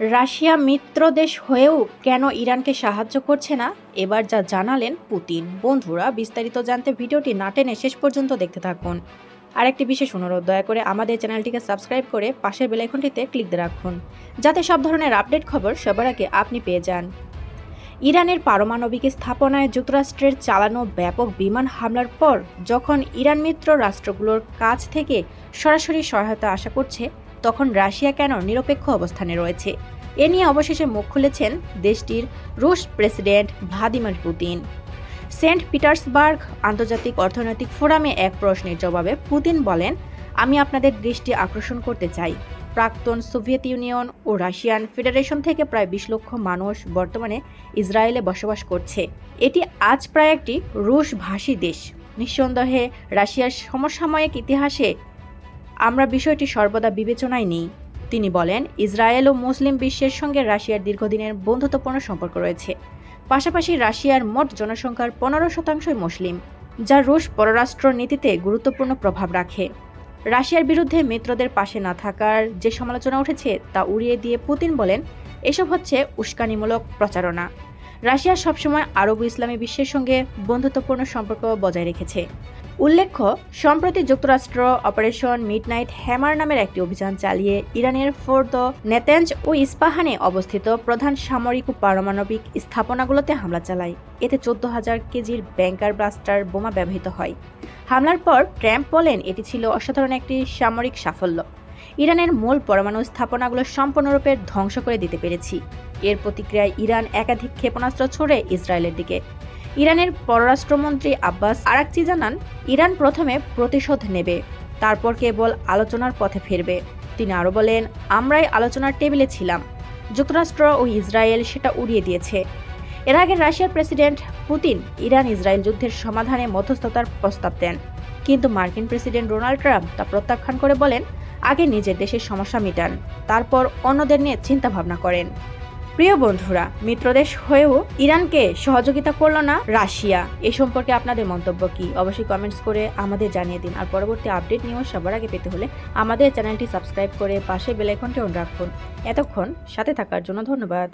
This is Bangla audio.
রাশিয়া মিত্র দেশ হয়েও কেন ইরানকে সাহায্য করছে না? এবার যা জানালেন পুতিন। বন্ধুরা, বিস্তারিত জানতে ভিডিওটি না টেনে শেষ পর্যন্ত দেখতে থাকুন। আরেকটি বিশেষ অনুরোধ, দয়া করে আমাদের চ্যানেলটিকে সাবস্ক্রাইব করে পাশের বেলাইকনটিতে ক্লিক দিয়ে রাখুন, যাতে সব ধরনের আপডেট খবর সবার আগে আপনি পেয়ে যান। ইরানের পারমাণবিক স্থাপনায় যুক্তরাষ্ট্রের চালানো ব্যাপক বিমান হামলার পর যখন ইরান মিত্র রাষ্ট্রগুলোর কাছ থেকে সরাসরি সহায়তা আশা করছে তখন রাশিয়া কেন নিরপেক্ষ অবস্থানে রয়েছে? এ নিয়ে অবশেষে মুখ খুলেছেন দেশটির রুশ president Vladimir Putin. Saint Petersburg আন্তর্জাতিক অর্থনৈতিক ফোরামে এক প্রশ্নের জবাবে পুতিন বলেন, আমি আপনাদের দৃষ্টি আকর্ষণ করতে চাই। প্রাক্তন সোভিয়েত ইউনিয়ন ও রাশিয়ান ফেডারেশন থেকে প্রায় বিশ লক্ষ মানুষ বর্তমানে ইসরায়েলে বসবাস করছে। এটি আজ প্রায় একটি রুশ ভাষী দেশ। নিঃসন্দেহে রাশিয়ার সমসাময়িক ইতিহাসে আমরা বিষয়টি সর্বদা বিবেচনায় নিই। তিনি বলেন, ইসরায়েল ও মুসলিম বিশ্বের সঙ্গে রাশিয়ার দীর্ঘদিনের বন্ধুত্বপূর্ণ সম্পর্ক রয়েছে। পাশাপাশি রাশিয়ার মোট জনসংখ্যার পনেরো শতাংশই মুসলিম, যা রুশ পররাষ্ট্র নীতিতে গুরুত্বপূর্ণ প্রভাব রাখে। রাশিয়ার বিরুদ্ধে মিত্রদের পাশে না থাকার যে সমালোচনা উঠেছে, তা উড়িয়ে দিয়ে পুতিন বলেন, এসব হচ্ছে উস্কানিমূলক প্রচারণা। রাশিয়া সবসময় আরব ইসলামী বিশ্বের সঙ্গে বন্ধুত্বপূর্ণ সম্পর্ক বজায় রেখেছে। উল্লেখ্য, সম্প্রতি যুক্তরাষ্ট্র অপারেশন মিডনাইট হ্যামার নামের একটি অভিযান চালিয়ে ইরানের ফোর্দ নেতেঞ্জ ও ইস্পাহানে অবস্থিত প্রধান সামরিক ও পারমাণবিক স্থাপনাগুলোতে হামলা চালায়। এতে চোদ্দ হাজার কেজির ব্যাংকার ব্লাস্টার বোমা ব্যবহৃত হয়। হামলার পর ট্রাম্প বলেন, এটি ছিল অসাধারণ একটি সামরিক সাফল্য। ইরানের মূল পরমাণু স্থাপনাগুলো সম্পূর্ণরূপে ধ্বংস করে দিতে পেরেছি। এর প্রতিক্রিয়ায় ইরান একাধিক ক্ষেপণাস্ত্র ছড়ে ইসরায়েলের দিকে। ইরানের পররাষ্ট্রমন্ত্রী আব্বাস আরাকচি জানান, ইরান প্রথমে প্রতিশোধ নেবে, তারপর কেবল আলোচনার পথে ফিরবে। তিনি আরও বলেন, আমরাই আলোচনার টেবিলে ছিলাম। যুক্তরাষ্ট্র ও ইসরায়েল সেটা উড়িয়ে দিয়েছে। এর আগে রাশিয়ার প্রেসিডেন্ট পুতিন ইরান ইসরায়েল যুদ্ধের সমাধানে মধ্যস্থতার প্রস্তাব দেন। কিন্তু মার্কিন প্রেসিডেন্ট ডোনাল্ড ট্রাম্প তা প্রত্যাখ্যান করে বলেন, আগে নিজের দেশের সমস্যা মিটান, তারপর অন্যদের নিয়ে চিন্তা ভাবনা করেন। প্রিয় বন্ধুরা, মিত্রদেশ হয়েও ইরানকে সহযোগিতা করল না রাশিয়া। এ সম্পর্কে আপনাদের মন্তব্য কি? অবশ্যই কমেন্টস করে আমাদের জানিয়ে দিন। আর পরবর্তী আপডেট নিয়েও সবার আগে পেতে হলে আমাদের চ্যানেলটি সাবস্ক্রাইব করে পাশে বেলাইকনটি অন রাখুন। এতক্ষণ সাথে থাকার জন্য ধন্যবাদ।